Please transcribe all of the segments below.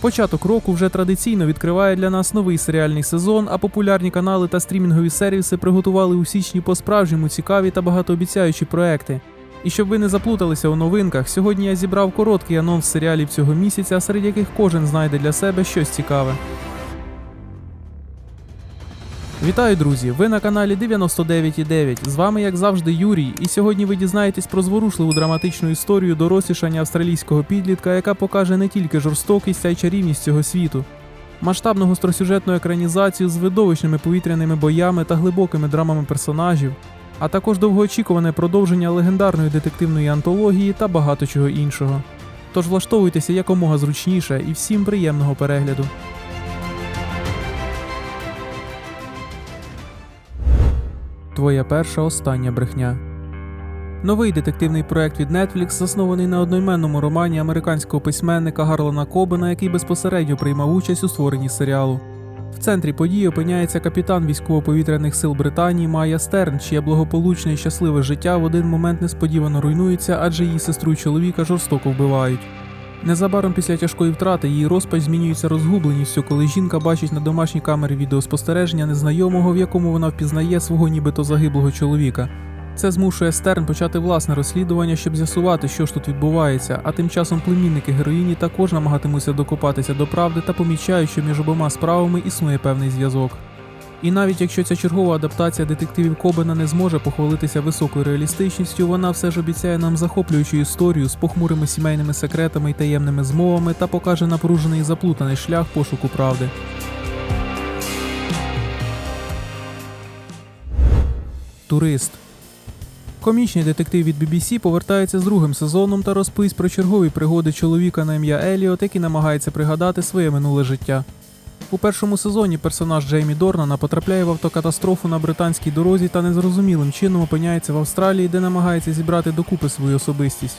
Початок року вже традиційно відкриває для нас новий серіальний сезон, а популярні канали та стрімінгові сервіси приготували у січні по-справжньому цікаві та багатообіцяючі проекти. І щоб ви не заплуталися у новинках, сьогодні я зібрав короткий анонс серіалів цього місяця, серед яких кожен знайде для себе щось цікаве. Вітаю, друзі! Ви на каналі 99.9. З вами, як завжди, Юрій, і сьогодні ви дізнаєтесь про зворушливу драматичну історію дорослішання австралійського підлітка, яка покаже не тільки жорстокість, а й чарівність цього світу. Масштабну гостросюжетну екранізацію з видовищними повітряними боями та глибокими драмами персонажів, а також довгоочікуване продовження легендарної детективної антології та багато чого іншого. Тож влаштовуйтеся якомога зручніше і всім приємного перегляду. Твоя перша остання брехня. Новий детективний проект від Netflix заснований на одноіменному романі американського письменника Гарлана Кобена, який безпосередньо приймав участь у створенні серіалу. В центрі події опиняється капітан військово-повітряних сил Британії Майя Стерн, чиє благополучне і щасливе життя в один момент несподівано руйнується, адже її сестру й чоловіка жорстоко вбивають. Незабаром після тяжкої втрати її розпач змінюється розгубленістю, коли жінка бачить на домашній камері відеоспостереження незнайомого, в якому вона впізнає свого нібито загиблого чоловіка. Це змушує Стерн почати власне розслідування, щоб з'ясувати, що ж тут відбувається, а тим часом племінники героїні також намагатимуться докопатися до правди та помічають, що між обома справами існує певний зв'язок. І навіть якщо ця чергова адаптація детективів Кобена не зможе похвалитися високою реалістичністю, вона все ж обіцяє нам захоплюючу історію з похмурими сімейними секретами й таємними змовами та покаже напружений і заплутаний шлях пошуку правди. Турист Комічний детектив від BBC повертається з другим сезоном та розповість про чергові пригоди чоловіка на ім'я Еліот, який намагається пригадати своє минуле життя. У першому сезоні персонаж Джеймі Дорнана потрапляє в автокатастрофу на британській дорозі та незрозумілим чином опиняється в Австралії, де намагається зібрати докупи свою особистість.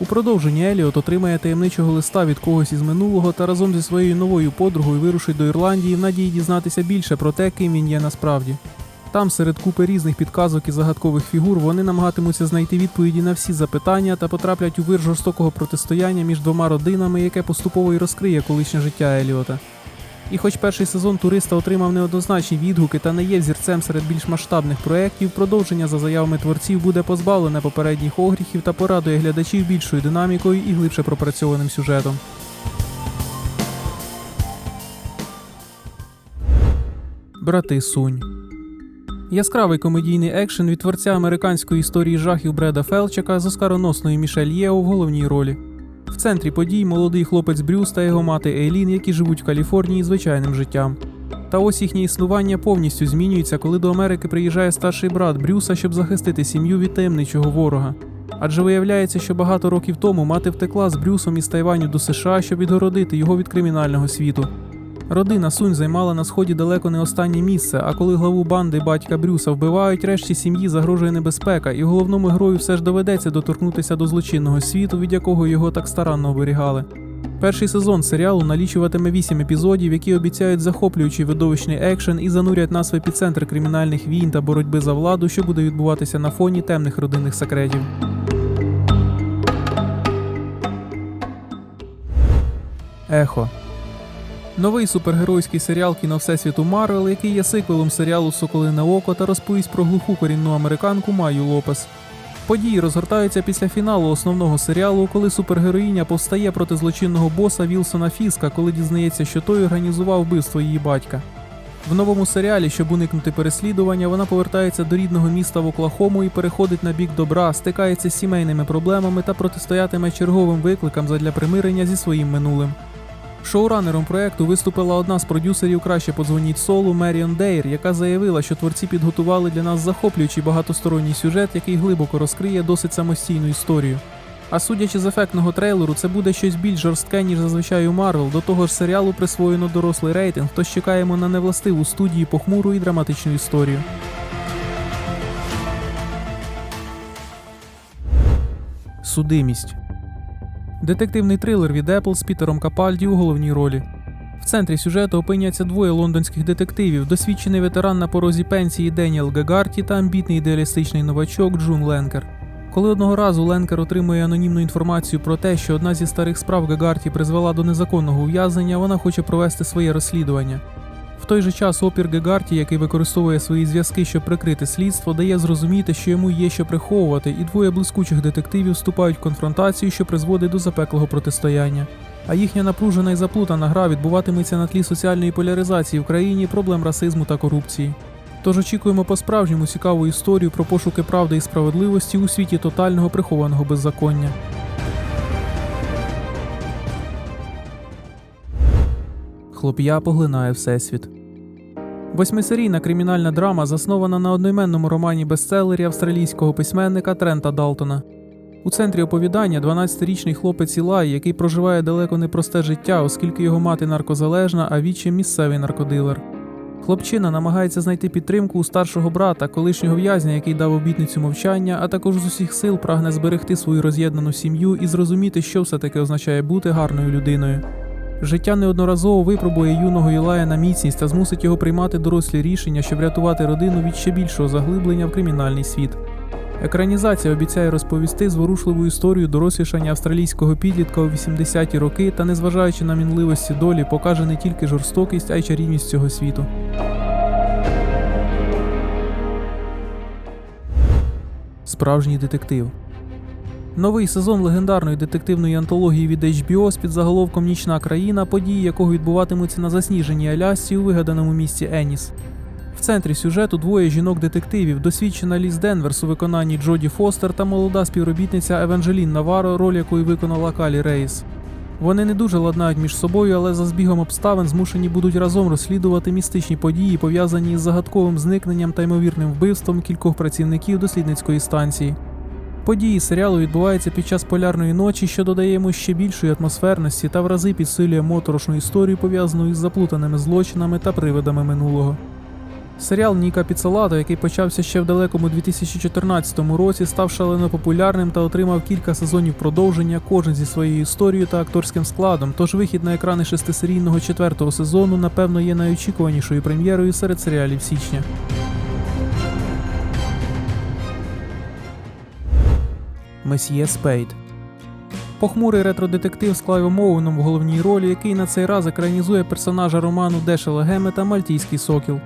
У продовженні Еліот отримає таємничого листа від когось із минулого та разом зі своєю новою подругою вирушить до Ірландії в надії дізнатися більше про те, ким він є насправді. Там, серед купи різних підказок і загадкових фігур, вони намагатимуться знайти відповіді на всі запитання та потраплять у вир жорстокого протистояння між двома родинами, яке поступово й розкриє колишнє життя Еліота. І хоч перший сезон туриста отримав неоднозначні відгуки та не є взірцем серед більш масштабних проєктів, продовження за заявами творців буде позбавлене попередніх огріхів та порадує глядачів більшою динамікою і глибше пропрацьованим сюжетом. Брати Сунь Яскравий комедійний екшен від творця американської історії жахів Бреда Фелчака з оскароносної Мішель Єо в головній ролі. В центрі подій молодий хлопець Брюс та його мати Ейлін, які живуть в Каліфорнії звичайним життям. Та ось їхнє існування повністю змінюється, коли до Америки приїжджає старший брат Брюса, щоб захистити сім'ю від таємничого ворога. Адже виявляється, що багато років тому мати втекла з Брюсом із Тайваню до США, щоб відгородити його від кримінального світу. Родина Сунь займала на сході далеко не останнє місце, а коли главу банди батька Брюса вбивають, решті сім'ї загрожує небезпека, і головному герою все ж доведеться доторкнутися до злочинного світу, від якого його так старанно оберігали. Перший сезон серіалу налічуватиме вісім епізодів, які обіцяють захоплюючий видовищний екшен і занурять нас в епіцентр кримінальних війн та боротьби за владу, що буде відбуватися на фоні темних родинних секретів. Ехо Новий супергеройський серіал кіно Всесвіту Марвел, який є сиквелом серіалу Соколине Око та розповість про глуху корінну американку Маю Лопес. Події розгортаються після фіналу основного серіалу, коли супергероїня повстає проти злочинного боса Вілсона Фіска, коли дізнається, що той організував вбивство її батька. В новому серіалі, щоб уникнути переслідування, вона повертається до рідного міста в Оклахому і переходить на бік добра, стикається з сімейними проблемами та протистоятиме черговим викликам задля примирення зі своїм минулим. Шоуранером проекту виступила одна з продюсерів краще подзвоніть солу Меріон Дейр, яка заявила, що творці підготували для нас захоплюючий багатосторонній сюжет, який глибоко розкриє досить самостійну історію. А судячи з ефектного трейлеру, це буде щось більш жорстке, ніж зазвичай у Марвел. До того ж, серіалу присвоєно дорослий рейтинг, тож чекаємо на невластиву студії похмуру і драматичну історію. Судимість Детективний трилер від Apple з Пітером Капальді у головній ролі. В центрі сюжету опиняться двоє лондонських детективів: досвідчений ветеран на порозі пенсії Деніел Гагарті та амбітний ідеалістичний новачок Джун Ленкер. Коли одного разу Ленкер отримує анонімну інформацію про те, що одна зі старих справ Гагарті призвела до незаконного ув'язнення, вона хоче провести своє розслідування. Той же час опір Гегарті, який використовує свої зв'язки, щоб прикрити слідство, дає зрозуміти, що йому є що приховувати, і двоє блискучих детективів вступають в конфронтацію, що призводить до запеклого протистояння. А їхня напружена і заплутана гра відбуватиметься на тлі соціальної поляризації в країні, проблем расизму та корупції. Тож очікуємо по-справжньому цікаву історію про пошуки правди і справедливості у світі тотального прихованого беззаконня. Хлоп'я поглинає всесвіт. Восьмисерійна кримінальна драма заснована на одноіменному романі бестселері австралійського письменника Трента Далтона. У центрі оповідання 12-річний хлопець Ілай, який проживає далеко непросте життя, оскільки його мати наркозалежна, а вічим місцевий наркодилер. Хлопчина намагається знайти підтримку у старшого брата, колишнього в'язня, який дав обітницю мовчання, а також з усіх сил прагне зберегти свою роз'єднану сім'ю і зрозуміти, що все таки означає бути гарною людиною. Життя неодноразово випробує юного Ілая на міцність та змусить його приймати дорослі рішення, щоб рятувати родину від ще більшого заглиблення в кримінальний світ. Екранізація обіцяє розповісти зворушливу історію дорослішання австралійського підлітка у 80-ті роки та, незважаючи на мінливості долі, покаже не тільки жорстокість, а й чарівність цього світу. Справжній детектив. Новий сезон легендарної детективної антології від HBO з під заголовком Нічна країна, події якого відбуватимуться на засніженій Алясці у вигаданому місті Еніс. В центрі сюжету двоє жінок-детективів, досвідчена Ліз Денверс у виконанні Джоді Фостер та молода співробітниця Еванжелін Наваро, роль якої виконала Калі Рейс. Вони не дуже ладнають між собою, але за збігом обставин змушені будуть разом розслідувати містичні події, пов'язані із загадковим зникненням та ймовірним вбивством кількох працівників дослідницької станції. Події серіалу відбуваються під час полярної ночі, що додає йому ще більшої атмосферності та в рази підсилює моторошну історію, пов'язану із заплутаними злочинами та привидами минулого. Серіал Ніка Піцелато, який почався ще в далекому 2014 році, став шалено популярним та отримав кілька сезонів продовження, кожен зі своєю історією та акторським складом. Тож вихід на екрани шестисерійного четвертого сезону, напевно, є найочікуванішою прем'єрою серед серіалів січня. Месьє Спейд. Похмурий ретродетектив склав Оуеном в головній ролі, який на цей раз екранізує персонажа роману Дешела Гемета Мальтійський сокіл.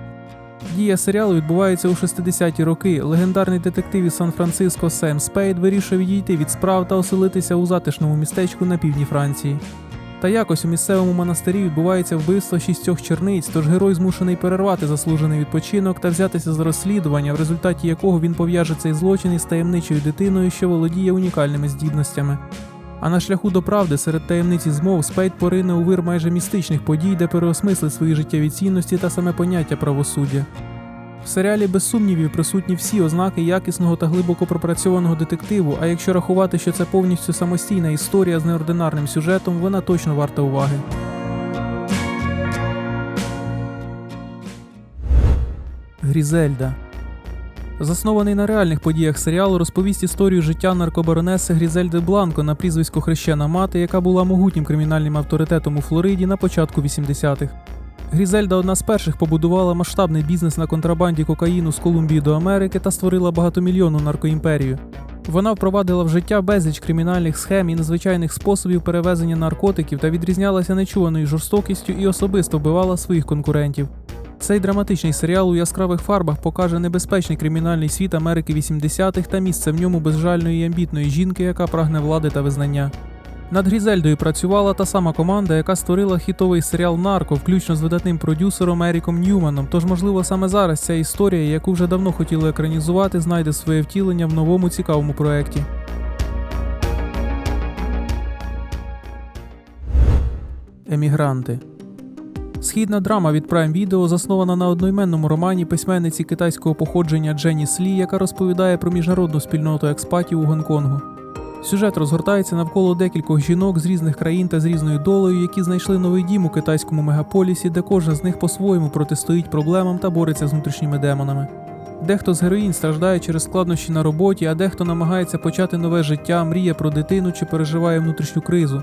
Дія серіалу відбувається у 60-ті роки. Легендарний детектив із Сан-Франциско Сем Спейд вирішує відійти від справ та оселитися у затишному містечку на півдні Франції. Та якось у місцевому монастирі відбувається вбивство шістьох черниць, тож герой змушений перервати заслужений відпочинок та взятися за розслідування, в результаті якого він пов'яже цей злочин із таємничою дитиною, що володіє унікальними здібностями. А на шляху до правди серед таємниці змов Спейд порине у вир майже містичних подій, де переосмислить свої життєві цінності та саме поняття правосуддя. В серіалі без сумнівів присутні всі ознаки якісного та глибоко пропрацьованого детективу, а якщо рахувати, що це повністю самостійна історія з неординарним сюжетом, вона точно варта уваги. Грізельда Заснований на реальних подіях серіалу розповість історію життя наркобаронеси Грізельди Бланко на прізвисько Хрещена мати, яка була могутнім кримінальним авторитетом у Флориді на початку 80-х. Грізельда одна з перших побудувала масштабний бізнес на контрабанді кокаїну з Колумбії до Америки та створила багатомільйонну наркоімперію. Вона впровадила в життя безліч кримінальних схем і незвичайних способів перевезення наркотиків та відрізнялася нечуваною жорстокістю і особисто вбивала своїх конкурентів. Цей драматичний серіал у яскравих фарбах покаже небезпечний кримінальний світ Америки 80-х та місце в ньому безжальної і амбітної жінки, яка прагне влади та визнання. Над Грізельдою працювала та сама команда, яка створила хітовий серіал Нарко, включно з видатним продюсером Еріком Ньюманом. Тож, можливо, саме зараз ця історія, яку вже давно хотіли екранізувати, знайде своє втілення в новому цікавому проєкті. Емігранти. Східна драма від Prime Video заснована на одноіменному романі письменниці китайського походження Дженні Слі, яка розповідає про міжнародну спільноту експатів у Гонконгу. Сюжет розгортається навколо декількох жінок з різних країн та з різною долею, які знайшли новий дім у китайському мегаполісі, де кожна з них по-своєму протистоїть проблемам та бореться з внутрішніми демонами. Дехто з героїн страждає через складнощі на роботі, а дехто намагається почати нове життя, мріє про дитину чи переживає внутрішню кризу.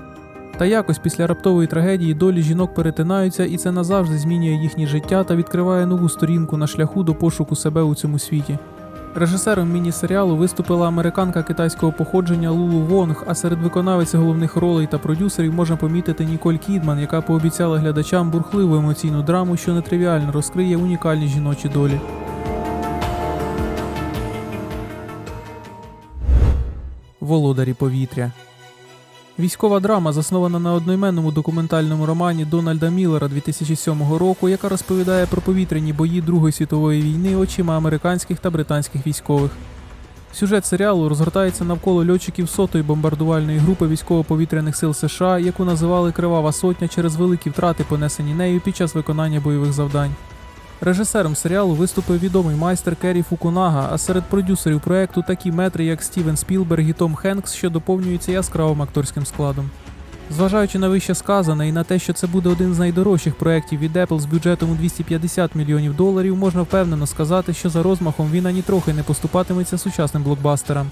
Та якось після раптової трагедії долі жінок перетинаються, і це назавжди змінює їхнє життя та відкриває нову сторінку на шляху до пошуку себе у цьому світі. Режисером міні-серіалу виступила американка китайського походження Лулу Вонг, а серед виконавиць головних ролей та продюсерів можна помітити Ніколь Кідман, яка пообіцяла глядачам бурхливу емоційну драму, що нетривіально розкриє унікальні жіночі долі. Володарі повітря. Військова драма заснована на одноіменному документальному романі Дональда Міллера 2007 року, яка розповідає про повітряні бої Другої світової війни очима американських та британських військових. Сюжет серіалу розгортається навколо льотчиків сотої бомбардувальної групи військово-повітряних сил США, яку називали Кривава Сотня через великі втрати, понесені нею під час виконання бойових завдань. Режисером серіалу виступив відомий майстер Керрі Фукунага, а серед продюсерів проекту такі метри, як Стівен Спілберг і Том Хенкс, що доповнюються яскравим акторським складом. Зважаючи на вище сказане і на те, що це буде один з найдорожчих проєктів від Apple з бюджетом у 250 мільйонів доларів, можна впевнено сказати, що за розмахом він ані трохи не поступатиметься сучасним блокбастерам.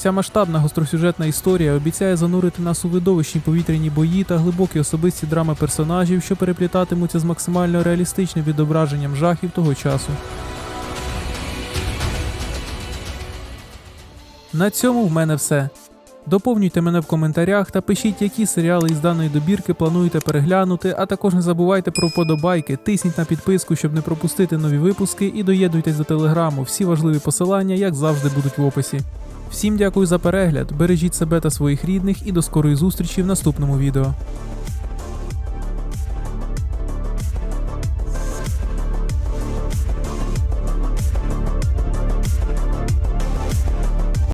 Ця масштабна гостросюжетна історія обіцяє занурити нас у видовищні повітряні бої та глибокі особисті драми персонажів, що переплітатимуться з максимально реалістичним відображенням жахів того часу. На цьому в мене все. Доповнюйте мене в коментарях та пишіть, які серіали із даної добірки плануєте переглянути, а також не забувайте про вподобайки, тисніть на підписку, щоб не пропустити нові випуски, і доєднуйтесь до телеграму. Всі важливі посилання, як завжди, будуть в описі. Всім дякую за перегляд, бережіть себе та своїх рідних і до скорої зустрічі в наступному відео.